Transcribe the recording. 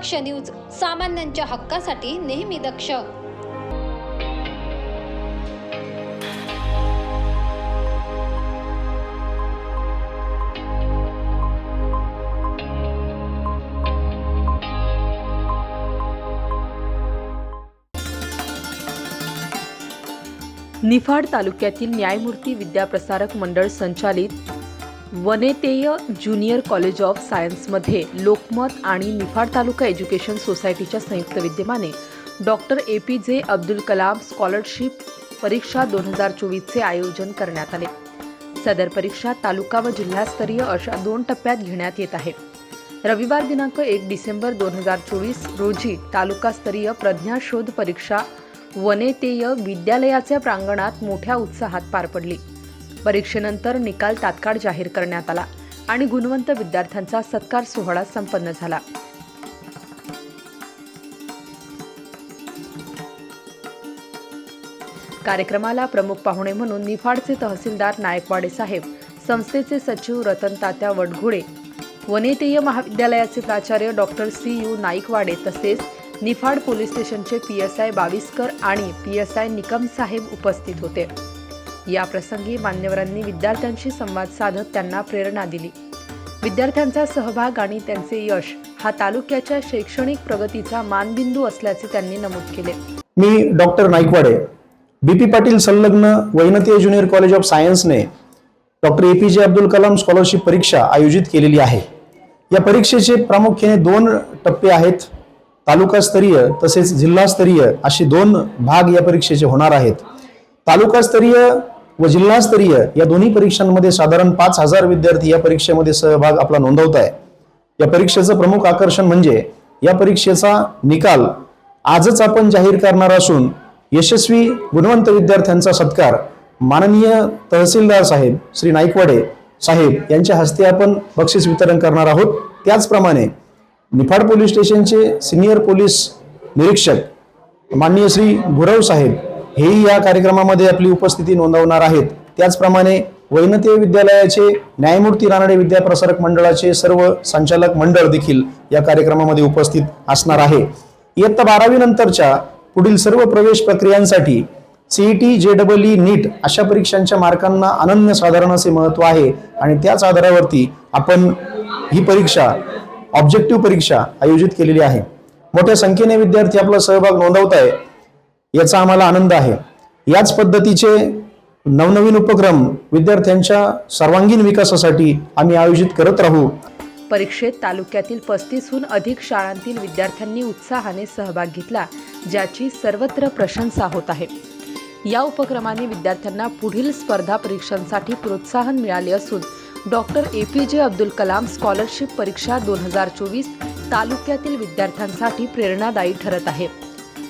दक्ष news सामान्यांच्या हक्कासाठी नेहमी दक्ष. निफाड तालुक्यातील न्यायमूर्ती विद्याप्रसारक मंडळ संचालित वनेतेय ज्युनियर कॉलेज ऑफ सायन्समध्ये लोकमत आणि निफाड तालुका एज्युकेशन सोसायटीच्या संयुक्त विद्यमाने doctor A P J Abdul Kalam scholarship परीक्षा दोन हजार चोवीसचे आयोजन करण्यात आले. सदर परीक्षा तालुका व जिल्हास्तरीय अशा दोन टप्प्यात घेण्यात येत आहे. रविवार दिनांक एक डिसेंबर दोन हजार चोवीस रोजी तालुकास्तरीय प्रज्ञाशोध परीक्षा वनेतेय विद्यालयाच्या प्रांगणात मोठ्या उत्साहात पार पडली. परीक्षेनंतर निकाल तात्काळ जाहीर करण्यात आला आणि गुणवंत विद्यार्थ्यांचा सत्कार सोहळा संपन्न झाला. कार्यक्रमाला प्रमुख पाहुणे म्हणून निफाडचे तहसीलदार नायकवाडे साहेब संस्थेचे सचिव रतन तात्या वडघोडे वनेतेय महाविद्यालयाचे प्राचार्य डॉक्टर सी यू नाईकवाडे तसेच निफाड पोलीस स्टेशनचे पी एस आय बाविस्कर आणि पी एस आय निकम साहेब उपस्थित होते. या प्रसंगी मान्यवरांनी विद्यार्थ्यांशी संवाद साधत त्यांना प्रेरणा दिली. विद्यार्थ्यांचा सहभाग आणि त्यांचे यश हा तालुक्याच्या शैक्षणिक प्रगतीचा मानबिंदू असल्याचे त्यांनी नमूद केले. मी doctor Naikwade B P Patil संलग्न वैनतीय junior college of सायन्सने doctor A P J Abdul Kalam scholarship परीक्षा आयोजित केलेली आहे. या परीक्षेचे प्रामुख्याने दोन टप्पे आहेत. तालुकास्तरीय तसेच जिल्हास्तरीय असे दोन भाग या परीक्षेचे होणार आहेत. तालुकास्तरीय व जिल्हास्तरीय या दोन्ही परीक्षांमध्ये साधारण पाच हजार विद्यार्थी या परीक्षेमध्ये सहभाग आपला नोंदवत आहे. या परीक्षेचं प्रमुख आकर्षण म्हणजे या परीक्षेचा निकाल आजच आपण जाहीर करणार असून यशस्वी गुणवंत विद्यार्थ्यांचा सत्कार माननीय तहसीलदार साहेब श्री नाईकवाडे साहेब यांच्या हस्ते आपण बक्षीस वितरण करणार आहोत. त्याचप्रमाणे निफाड पोलीस स्टेशनचे सिनियर पोलीस निरीक्षक माननीय श्री गुरव साहेब हेही या कार्यक्रमामध्ये आपली उपस्थिती नोंदवणार आहेत. त्याचप्रमाणे वैनते विद्यालयाचे न्यायमूर्ती रानडे विद्याप्रसारक मंडळाचे सर्व संचालक मंडळ देखील या कार्यक्रमामध्ये उपस्थित असणार आहे. इयत्ता बारावी नंतरच्या पुढील सर्व प्रवेश प्रक्रियांसाठी CET J double E NEET अशा परीक्षांच्या मार्कांना अनन्य साधारण असे महत्त्व आहे आणि त्याच आधारावरती आपण ही परीक्षा ऑब्जेक्टिव्ह परीक्षा आयोजित केलेली आहे. मोठ्या संख्येने विद्यार्थी आपला सहभाग नोंदवत आहे याचा आम्हाला आनंद आहे. याच पद्धतीचे नवनवीन उपक्रम विद्यार्थ्यांच्या सर्वांगीण विकासासाठी आम्ही आयोजित करत राहू. परीक्षेत तालुक्यातील पस्तीसहून अधिक शाळांतील विद्यार्थ्यांनी उत्साहाने सहभाग घेतला ज्याची सर्वत्र प्रशंसा होत आहे. या उपक्रमाने विद्यार्थ्यांना पुढील स्पर्धा परीक्षांसाठी प्रोत्साहन मिळाले असून doctor A P J Abdul Kalam scholarship परीक्षा दोन हजार चोवीस तालुक्यातील विद्यार्थ्यांसाठी प्रेरणादायी ठरत आहे.